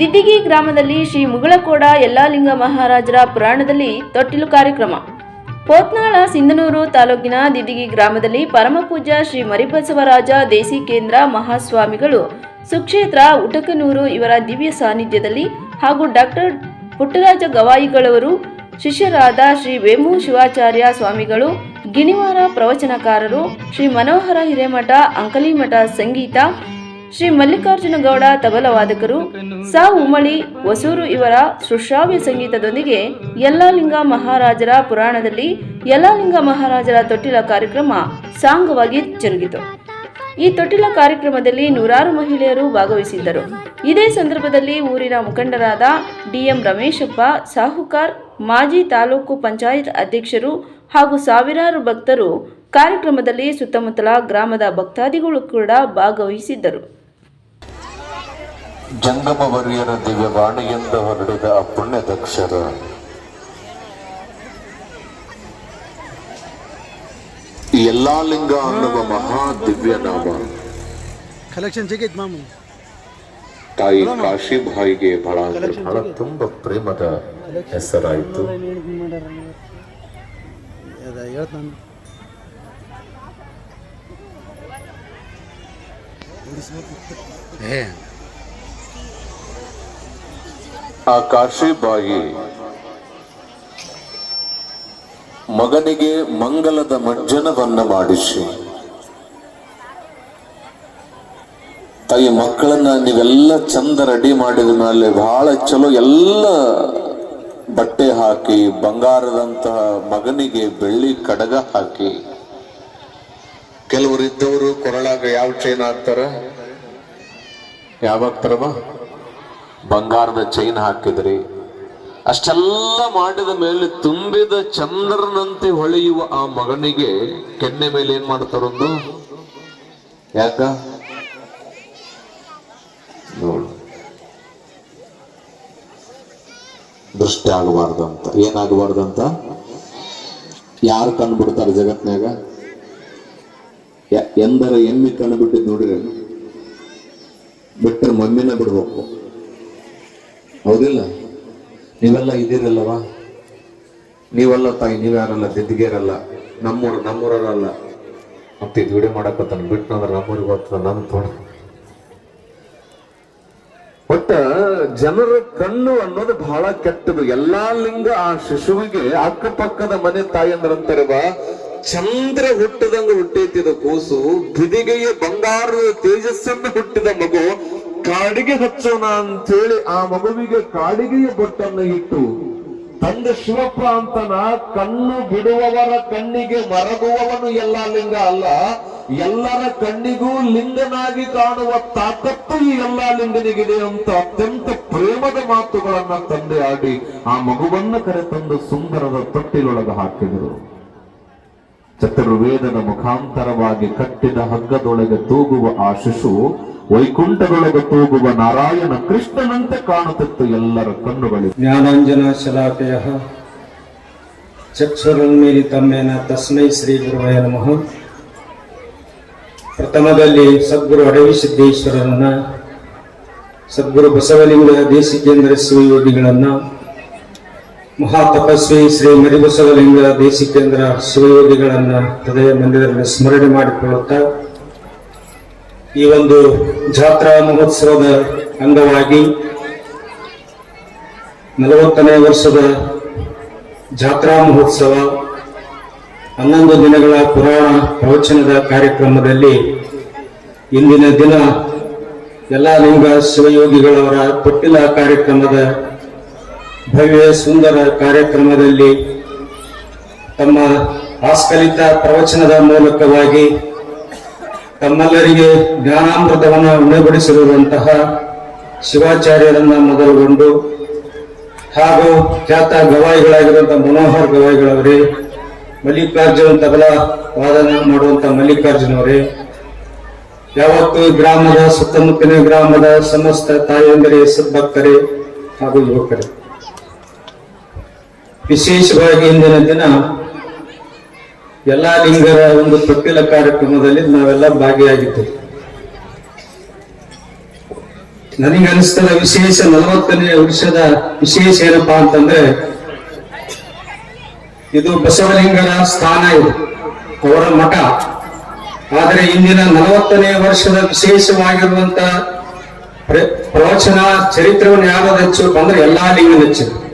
ದಿದ್ದಿಗಿ ಗ್ರಾಮದಲ್ಲಿ ಶ್ರೀ ಮುಗಳಕೋಡ ಯಲ್ಲಾಲಿಂಗ ಮಹಾರಾಜರ ಪುರಾಣದಲ್ಲಿ ತೊಟ್ಟಿಲು ಕಾರ್ಯಕ್ರಮ. ಪೋತ್ನಾಳ ಸಿಂಧನೂರು ತಾಲೂಕಿನ ದಿದ್ದಿಗಿ ಗ್ರಾಮದಲ್ಲಿ ಪರಮಪೂಜ್ಯ ಶ್ರೀ ಮರಿಬಸವರಾಜ ದೇಸಿಕೇಂದ್ರ ಮಹಾಸ್ವಾಮಿಗಳು ಸುಕ್ಷೇತ್ರ, ಉಟಕನೂರು ಇವರ ದಿವ್ಯ ಸಾನ್ನಿಧ್ಯದಲ್ಲಿ ಹಾಗೂ ಡಾಕ್ಟರ್ ಪುಟ್ಟರಾಜ ಗವಾಯಿಗಳವರು, ಶಿಷ್ಯರಾದ ಶ್ರೀ ವೇಮು ಶಿವಾಚಾರ್ಯ ಸ್ವಾಮಿಗಳು, ಗಿಣಿವಾರ ಪ್ರವಚನಕಾರರು, ಶ್ರೀ ಮನೋಹರ ಹಿರೇಮಠ, ಅಂಕಲಿಮಠ ಸಂಗೀತ ಶ್ರೀ ಮಲ್ಲಿಕಾರ್ಜುನ ಗೌಡ ತಬಲವಾದಕರು ಸಾ. ಉಮಳಿ ಹೊಸೂರು ಇವರ ಸುಶ್ರಾವ್ಯ ಸಂಗೀತದೊಂದಿಗೆ ಯಲ್ಲಾಲಿಂಗ ಮಹಾರಾಜರ ಪುರಾಣದಲ್ಲಿ ಯಲ್ಲಾಲಿಂಗ ಮಹಾರಾಜರ ತೊಟ್ಟಿಲ ಕಾರ್ಯಕ್ರಮ ಸಾಂಗವಾಗಿ ಜರುಗಿತು. ಈ ತೊಟ್ಟಿಲ ಕಾರ್ಯಕ್ರಮದಲ್ಲಿ ನೂರಾರು ಮಹಿಳೆಯರು ಭಾಗವಹಿಸಿದ್ದರು. ಇದೇ ಸಂದರ್ಭದಲ್ಲಿ ಊರಿನ ಮುಖಂಡರಾದ ಡಿಎಂ ರಮೇಶಪ್ಪ, ಸಾಹುಕಾರ್, ಮಾಜಿ ತಾಲೂಕು ಪಂಚಾಯತ್ ಅಧ್ಯಕ್ಷರು ಹಾಗೂ ಸಾವಿರಾರು ಭಕ್ತರು ಕಾರ್ಯಕ್ರಮದಲ್ಲಿ ಸುತ್ತಮುತ್ತಲ ಗ್ರಾಮದ ಭಕ್ತಾದಿಗಳು ಕೂಡ ಭಾಗವಹಿಸಿದ್ದರು. ಜಂಗಮ ವರ್ಯರ ದಿವ್ಯವಾಣಿಯಿಂದ ಹೊರಡಿದ ಆ ಪುಣ್ಯದಕ್ಷರ ಈ ಎಲ್ಲಾ ಲಿಂಗ ಅನ್ನುವ ಮಹಾ ದಿವ್ಯ ನಾಮ. ಕಲೆಕ್ಷನ್ ತಾಯಿ ಕಾಶಿಬಾಯಿಗೆ ಬಹಳ ಅಂದ್ರೆ ಬಹಳ ತುಂಬ ಪ್ರೇಮದ ಹೆಸರಾಯಿತು. ಅದ ಹೇಳ್ತ ನಾನು. ಏ ಆ ಕಾಶಿಬಾಯಿ ಮಗನಿಗೆ ಮಂಗಲದ ಮಜ್ಜನವನ್ನು ಮಾಡಿಸಿ. ತಾಯಿ ಮಕ್ಕಳನ್ನ ನೀವೆಲ್ಲ ಚಂದ ರೆಡಿ ಮಾಡಿದ ಮೇಲೆ ಬಹಳ ಚಲೋ ಎಲ್ಲ ಬಟ್ಟೆ ಹಾಕಿ, ಬಂಗಾರದಂತಹ ಮಗನಿಗೆ ಬೆಳ್ಳಿ ಕಡಗ ಹಾಕಿ. ಕೆಲವರು ಇದ್ದವರು ಕೊರಳಾಗ ಯಾವ ಚೈನ್ ಹಾಕ್ತಾರ? ಯಾವಾಗ್ತಾರವ ಬಂಗಾರದ ಚೈನ್ ಹಾಕಿದ್ರಿ. ಅಷ್ಟೆಲ್ಲ ಮಾಡಿದ ಮೇಲೆ ತುಂಬಿದ ಚಂದ್ರನಂತೆ ಹೊಳೆಯುವ ಆ ಮಗನಿಗೆ ಕೆನ್ನೆ ಮೇಲೆ ಏನ್ ಮಾಡ್ತಾರೊಂದು ಯಾಕ? ನೋಡು. ದೃಷ್ಟಿ ಆಗಬಾರ್ದು ಅಂತ. ಯಾರು ಕಣ್ಣು ಬಿಡ್ತಾರೆ ಜಗತ್ನ್ಯಾಗ ಯಾ ಎಂದರ ಎಮ್ಮೆ ಕಣ್ಣು ಬಿಟ್ಟಿದ್ ನೋಡ್ರಿ ಬಿಟ್ಟರೆ ಮಮ್ಮಿನ ಬಿಡ್ಬೇಕು. ಹೌದಿಲ್ಲ? ನೀವೆಲ್ಲ ಇದ್ದೀರಲ್ಲವಾ? ನೀವೆಲ್ಲ ತಾಯಿ, ನೀವ್ಯಾರಲ್ಲ? ದಿದ್ದಿಗೇರಲ್ಲ ನಮ್ಮೂರು ನಮ್ಮೂರಲ್ಲ ಮತ್ತೆ ಇದು ವಿಡಿಯೋ ಮಾಡಕತ್ತಾನ ಬಿಟ್ಟನಂದ್ರೆ ನಮ್ಮೂರಿಗೆ ಹೋಗ್ತದ. ನಮ್ ತೋಣ ಒಟ್ಟ ಜನರ ಕಣ್ಣು ಅನ್ನೋದು ಬಹಳ ಕೆಟ್ಟದು. ಎಲ್ಲಾ ಲಿಂಗ ಆ ಶಿಶುವಿಗೆ ಅಕ್ಕಪಕ್ಕದ ಮನೆ ತಾಯಂದ್ರಂತಾರೆ ಬಾ. ಚಂದ್ರ ಹುಟ್ಟದಂಗ ಹುಟ್ಟೈತಿದ ಕೂಸು. ಬಿದಿಗೆಯ ಬಂಗಾರದ ತೇಜಸ್ಸನ್ನು ಹುಟ್ಟಿದ ಮಗು. ಕಾಡಿಗೆ ಹಚ್ಚೋಣ ಅಂತೇಳಿ ಆ ಮಗುವಿಗೆ ಕಾಡಿಗೆಯ ಬೊಟ್ಟನ್ನು ಇಟ್ಟು, ತಂದೆ ಶಿವಪ್ಪ ಅಂತನ, ಕಣ್ಣು ಬಿಡುವವರ ಕಣ್ಣಿಗೆ ಮರಗುವವನು ಎಲ್ಲ ಲಿಂಗ ಅಲ್ಲ. ಎಲ್ಲರ ಕಣ್ಣಿಗೂ ಲಿಂಗನಾಗಿ ಕಾಣುವ ತಾಕತ್ತು ಈ ಎಲ್ಲಾ ಲಿಂಗನಿಗಿದೆ ಅಂತ ಅತ್ಯಂತ ಪ್ರೇಮದ ಮಾತುಗಳನ್ನ ತಂದೆ ಆಡಿ ಆ ಕರೆ ಕರೆತಂದು ಸುಂದರದ ತೊಟ್ಟಿಲೊಳಗೆ ಹಾಕಿದರು. ಚತುರ್ವೇದನ ಮುಖಾಂತರವಾಗಿ ಕಟ್ಟಿದ ಹಗ್ಗದೊಳಗೆ ತೂಗುವ ಆ ಶಿಶು ವೈಕುಂಠದೊಳಗೆ ಹೋಗುವ ನಾರಾಯಣ ಕೃಷ್ಣನಂತೆ ಕಾಣುತ್ತಿತ್ತು ಎಲ್ಲರ ಕಣ್ಣುಗಳು. ಜ್ಞಾನಾಂಜನ ಶಲಾಕಯ ಚಕ್ಷುರನ್ಮೀಲಿತಮ್ಮೇನ ತಸ್ಮೈ ಶ್ರೀ ಗುರುವಯ ನಮಃ. ಪ್ರಥಮದಲ್ಲಿ ಸದ್ಗುರು ಅಡವಿ ಸಿದ್ದೇಶ್ವರರನ್ನ ಸದ್ಗುರು ಬಸವಲಿಂಗ ದೇಶಿಕೇಂದ್ರ ಶಿವಯೋಗಿಗಳನ್ನ, ಮಹಾ ತಪಸ್ವಿ ಶ್ರೀ ಮರಿಬಸವಲಿಂಗ ದೇಶಿಕೇಂದ್ರ ಶಿವಯೋಗಿಗಳನ್ನ ಹೃದಯ ಮಂದಿರದಲ್ಲಿ ಸ್ಮರಣೆ ಮಾಡಿಕೊಳ್ಳುತ್ತಾ ಈ ಒಂದು ಜಾತ್ರಾ ಮಹೋತ್ಸವದ ಅಂಗವಾಗಿ ನಲವತ್ತನೇ ವರ್ಷದ ಜಾತ್ರಾ ಮಹೋತ್ಸವ, ಹನ್ನೊಂದು ದಿನಗಳ ಪುರಾಣ ಪ್ರವಚನದ ಕಾರ್ಯಕ್ರಮದಲ್ಲಿ ಇಂದಿನ ದಿನ ಎಲ್ಲ ಲಿಂಗ ಶಿವಯೋಗಿಗಳವರ ತೊಟ್ಟಿಲ ಕಾರ್ಯಕ್ರಮದ ಭವ್ಯ ಸುಂದರ ಕಾರ್ಯಕ್ರಮದಲ್ಲಿ ತಮ್ಮ ಆಸ್ಕಲಿತ ಪ್ರವಚನದ ಮೂಲಕವಾಗಿ ತಮ್ಮೆಲ್ಲರಿಗೆ ಜ್ಞಾನಾಮೃತವನ್ನು ಉಣಬಡಿಸಿರುವಂತಹ ಶಿವಾಚಾರ್ಯರನ್ನ ಮೊದಲುಗೊಂಡು ಹಾಗೂ ಖ್ಯಾತ ಗವಾಯಿಗಳಾಗಿರುವಂತಹ ಮನೋಹರ್ ಗವಾಯಿಗಳವರೇ, ಮಲ್ಲಿಕಾರ್ಜುನ್ ತಬಲಾ ವಾದನ ಮಾಡುವಂತ ಮಲ್ಲಿಕಾರ್ಜುನ್ ಅವರೇ ಯಾವತ್ತು ಗ್ರಾಮದ ಸುತ್ತಮುತ್ತಲಿನ ಗ್ರಾಮದ ಸಮಸ್ತ ತಾಯಂದರೇ ಸದ್ಭಕ್ತರೇ ಹಾಗೂ ಯುವಕರೇ, ವಿಶೇಷವಾಗಿ ಇಂದಿನ ದಿನ ಎಲ್ಲಾ ಲಿಂಗರ ಒಂದು ತೊಟ್ಟಿಲ ಕಾರ್ಯಕ್ರಮದಲ್ಲಿ ನಾವೆಲ್ಲ ಭಾಗಿಯಾಗಿದ್ದೇವೆ. ನನಗನಿಸ್ತದ ವಿಶೇಷ ನಲವತ್ತನೇ ವರ್ಷದ ವಿಶೇಷ ಏನಪ್ಪಾ ಅಂತಂದ್ರೆ, ಇದು ಬಸವಲಿಂಗರ ಸ್ಥಾನ ಇದು, ಅವರ ಮಠ. ಆದರೆ ಇಂದಿನ ನಲವತ್ತನೇ ವರ್ಷದ ವಿಶೇಷವಾಗಿರುವಂತ ಪ್ರ- ಪ್ರವಚನ ಚರಿತ್ರವನ್ನು ಯಾರು ಹೆಚ್ಚು ಅಂದ್ರೆ ಎಲ್ಲಾ ಲಿಂಗ ಹೆಚ್ಚು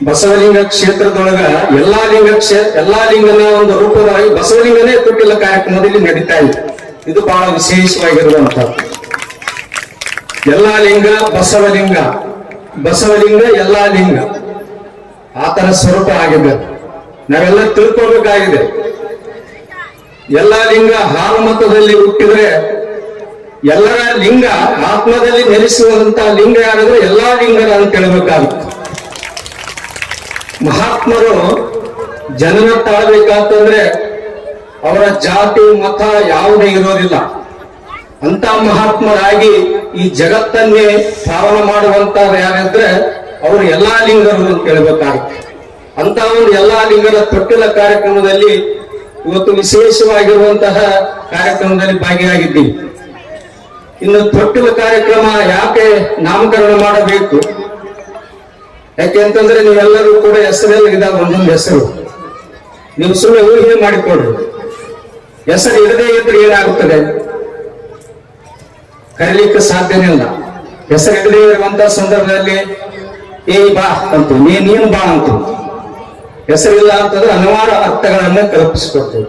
ಬಸವಲಿಂಗ ಕ್ಷೇತ್ರದೊಳಗ ಎಲ್ಲಾ ಲಿಂಗ ಕ್ಷೇ, ಎಲ್ಲಾ ಲಿಂಗನ ಒಂದು ರೂಪವಾಗಿ ಬಸವಲಿಂಗನೇ ತೊಟ್ಟಿಲ್ಲ ಕಾರ್ಯಕ್ರಮದಲ್ಲಿ ನಡೀತಾ ಇದೆ. ಇದು ಬಹಳ ವಿಶೇಷವಾಗಿರುವಂತದ್ದು ಎಲ್ಲಾ ಲಿಂಗ ಬಸವಲಿಂಗ ಬಸವಲಿಂಗ ಎಲ್ಲಾ ಲಿಂಗ. ಆತರ ಸ್ವರೂಪ ಆಗಿದೆ. ನಾವೆಲ್ಲ ತಿಳ್ಕೊಬೇಕಾಗಿದೆ ಎಲ್ಲಾ ಲಿಂಗ ಹಾಲು ಮತದಲ್ಲಿ ಹುಟ್ಟಿದ್ರೆ ಎಲ್ಲರ ಲಿಂಗ ಆತ್ಮದಲ್ಲಿ ನೆಲೆಸುವಂತ ಲಿಂಗ ಯಾರಾದ್ರೆ ಎಲ್ಲಾ ಲಿಂಗರ ಅಂತ ಹೇಳ್ಬೇಕಾಗುತ್ತೆ ಮಹಾತ್ಮರು ಜನನ ತಾಳ್ಬೇಕಂತಂದ್ರೆ ಅವರ ಜಾತಿ, ಮತ ಯಾವುದೇ ಇರೋದಿಲ್ಲ. ಅಂತ ಮಹಾತ್ಮರಾಗಿ ಈ ಜಗತ್ತನ್ನೇ ಪಾಲನ ಮಾಡುವಂತ ಯಾರಂದ್ರೆ ಅವರು ಎಲ್ಲಾ ಲಿಂಗರು ಅಂತ ಹೇಳ್ಬೇಕಾಗುತ್ತೆ. ಅಂತ ಒಂದು ಎಲ್ಲಾ ಲಿಂಗರ ತೊಟ್ಟಿಲ ಕಾರ್ಯಕ್ರಮದಲ್ಲಿ ಇವತ್ತು ವಿಶೇಷವಾಗಿರುವಂತಹ ಕಾರ್ಯಕ್ರಮದಲ್ಲಿ ಭಾಗಿಯಾಗಿದ್ದೀವಿ. ಇನ್ನು ತೊಟ್ಟಿಲ ಕಾರ್ಯಕ್ರಮ ಯಾಕೆ ನಾಮಕರಣ ಮಾಡಬೇಕು? ಯಾಕೆಂತಂದ್ರೆ ನೀವೆಲ್ಲರೂ ಕೂಡ ಹೆಸರೆಲ್ಲ ಇದಾಗ ಒಂದೊಂದು ಹೆಸರು. ನೀವು ಸುಮ್ಮನೆ ಊಹೆ ಮಾಡಿಕೊಡ್ರಿ. ಹೆಸರು ಇರದೇ ಇದ್ರೆ ಏನಾಗುತ್ತದೆ? ಕರೀಲಿಕ್ಕೆ ಸಾಧ್ಯನೇ ಇಲ್ಲ ಹೆಸರು ಇಡದೇ ಇರುವಂತಹ ಸಂದರ್ಭದಲ್ಲಿ, ಏ ಬಾ ಅಂತ ನೀ ನೀನು ಬಾ ಅಂತ ಹೆಸರಿಲ್ಲ ಅಂತಂದ್ರೆ ಹಲವಾರು ಅರ್ಥಗಳನ್ನ ಕಲ್ಪಿಸಿಕೊಡ್ತೇವೆ